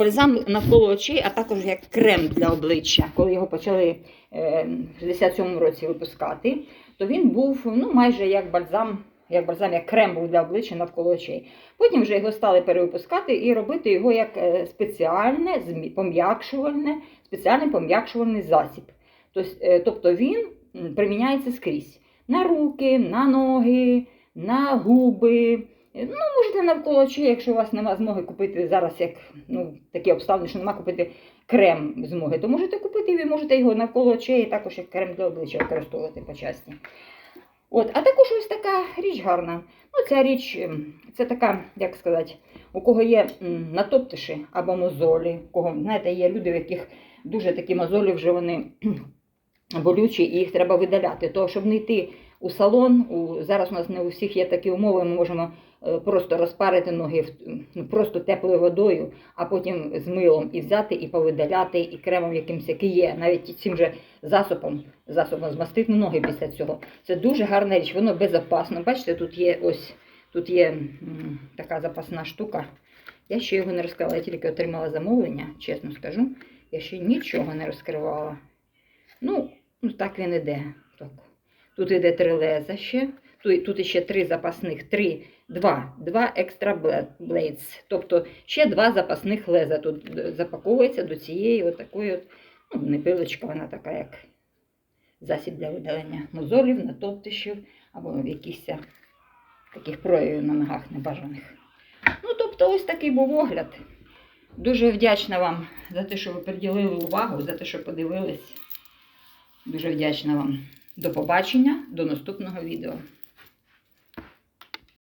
бальзам навколо очей, а також як крем для обличчя. Коли його почали е, в 67-му році випускати, то він був ну, майже як бальзам, як бальзам, як крем був для обличчя навколо очей. Потім вже його стали перевипускати і робити його як е, спеціальне, пом'якшувальне, спеціальний пом'якшувальний засіб. Е, Тобто він приміняється скрізь на руки, на ноги, на губи. Ну, можете навколо очей, якщо у вас немає змоги купити зараз, як ну, такі обставини, що немає купити крем змоги, то можете купити і можете його навколо очей, також як крем для обличчя використовувати по часті. От, а також ось така річ гарна. Ну, ця річ, ем, це така, як сказати, у кого є натоптиші або мозолі, у кого, знаєте, є люди, в яких дуже такі мозолі вже вони болючі, і їх треба видаляти. То, щоб не йти у салон, у, зараз у нас не у всіх є такі умови, ми можемо е, просто розпарити ноги ну, просто теплою водою, а потім з милом і взяти, і повидаляти, і кремом якимось, який є, навіть цим же засобом, засобом змастити ноги після цього. Це дуже гарна річ, воно безопасно. Бачите, тут є ось тут є така запасна штука. Я ще його не розкривала, я тільки отримала замовлення, чесно скажу. Я ще нічого не розкривала. Ну, ну так він іде. Так. Тут іде три леза ще. Тут, ще три запасних, три, два, два екстра блейдс. Тобто ще два запасних леза тут е, запаковується до цієї отакої, от, ну, не пилочка, вона така, як засіб для видалення мозолів, натоптишів або якихось таких проявів на ногах небажаних. Ну, тобто, ось такий був огляд. Дуже вдячна вам за те, що ви приділили увагу, за те, що подивились. Дуже вдячна вам. До побачення, до наступного відео.